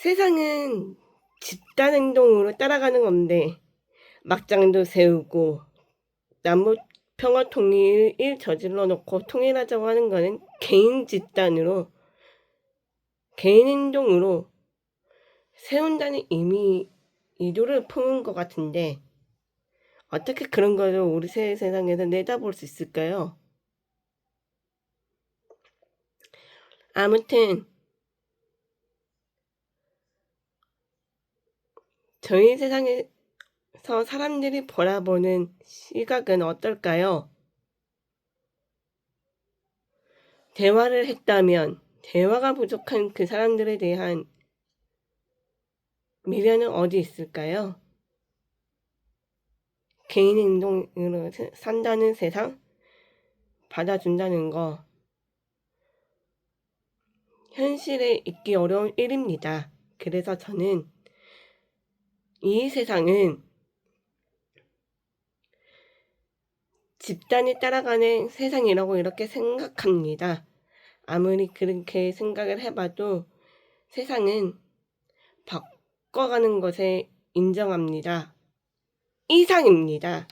세상은 집단 행동으로 따라가는 건데 막장도 세우고 남북 평화 통일을 저질러 놓고 통일하자고 하는 거는 개인 집단으로 개인 행동으로 세운다는 의미 의도를 품은 것 같은데 어떻게 그런 거를 우리 새 세상에서 내다볼 수 있을까요? 아무튼 저희 세상에서 사람들이 바라보는 시각은 어떨까요? 대화를 했다면 대화가 부족한 그 사람들에 대한 미련은 어디 있을까요? 개인 행동으로 사- 산다는 세상? 받아준다는 거 현실에 있기 어려운 일입니다. 그래서 저는 이 세상은 집단이 따라가는 세상이라고 이렇게 생각합니다. 아무리 그렇게 생각을 해봐도 세상은 바꿔가는 것에 인정합니다. 이상입니다.